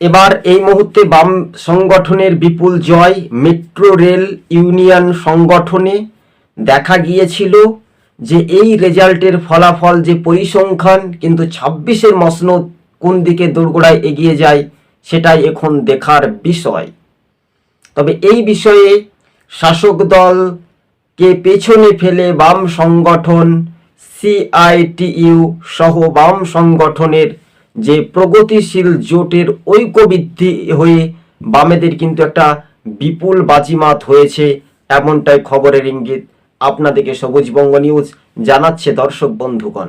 এবার এই মুহূর্তে বাম সংগঠনের বিপুল জয় মেট্রো রেল ইউনিয়ন সংগঠনে দেখা গিয়েছিল যে এই রেজাল্টের ফলাফল যে পরিসংখ্যান, কিন্তু ছাব্বিশের মসনদ কোন দিকে দোরগোড়ায় এগিয়ে যায় সেটাই এখন দেখার বিষয়। তবে এই বিষয়ে শাসক দলকে পেছনে ফেলে বাম সংগঠন, সিআইটিইউ সহ বাম সংগঠনের যে প্রগতিশীল জোটের ঐক্যবৃদ্ধি হয়ে বামেদের কিন্তু একটা বিপুল বাজিমাত হয়েছে, এমনটাই খবরের ইঙ্গিত আপনাদেরকে সবুজবঙ্গ নিউজ জানাচ্ছে দর্শক বন্ধুগণ।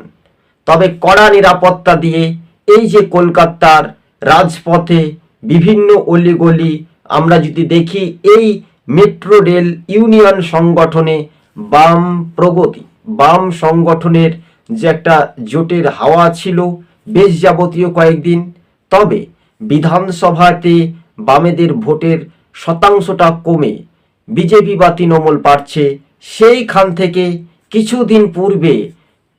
তবে কড়া নিরাপত্তা দিয়ে এই যে কলকাতার রাজপথে বিভিন্ন অলিগলি, আমরা যদি দেখি এই মেট্রো রেল ইউনিয়ন সংগঠনে বাম প্রগতি, বাম সংগঠনের যে একটা জোটের হাওয়া ছিল বেশ যাবতীয় কয়েকদিন। তবে বিধানসভাতে বামেদের ভোটের শতাংশটা কমে। বিজেপি বা তৃণমূল পারছে। সেইখান থেকে কিছুদিন পূর্বে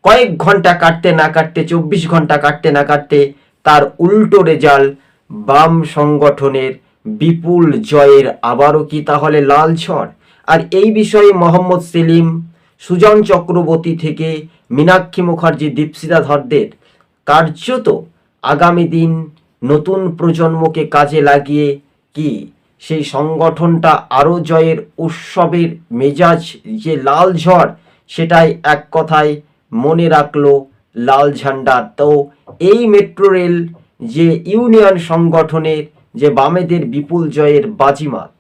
কয়েক ঘণ্টা কাটতে না কাটতে, চব্বিশ ঘণ্টা কাটতে না কাটতে তার উল্টো রেজাল্ট বাম সংগঠনের বিপুল জয়ের। আবারও কি তাহলে লাল ঝড়? আর এই বিষয়ে মোহাম্মদ সেলিম, সুজন চক্রবর্তী থেকে মীনাক্ষী মুখার্জি দীপশিতা ধরদের কার্যত আগামী দিন নতুন প্রজন্মকে কাজে লাগিয়ে কি সেই সংগঠনটা আরও জয়ের উৎসবের মেজাজ যে লাল ঝড়, সেটাই এক কথায় মনে রাখল লাল ঝান্ডা। তো এই মেট্রো রেল যে ইউনিয়ন সংগঠনের যে বামেদের বিপুল জয়ের বাজিমাত।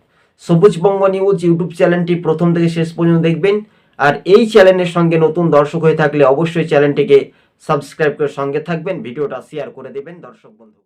সবুজবঙ্গ নিউজ ইউটিউব চ্যানেলটি প্রথম থেকে শেষ পর্যন্ত দেখবেন, আর এই চ্যানেলের সঙ্গে নতুন দর্শক হয়ে থাকলে অবশ্যই চ্যানেলটিকে সাবস্ক্রাইব করে সঙ্গে থাকবেন ভিডিওটা শেয়ার করে দেবেন দর্শক বন্ধু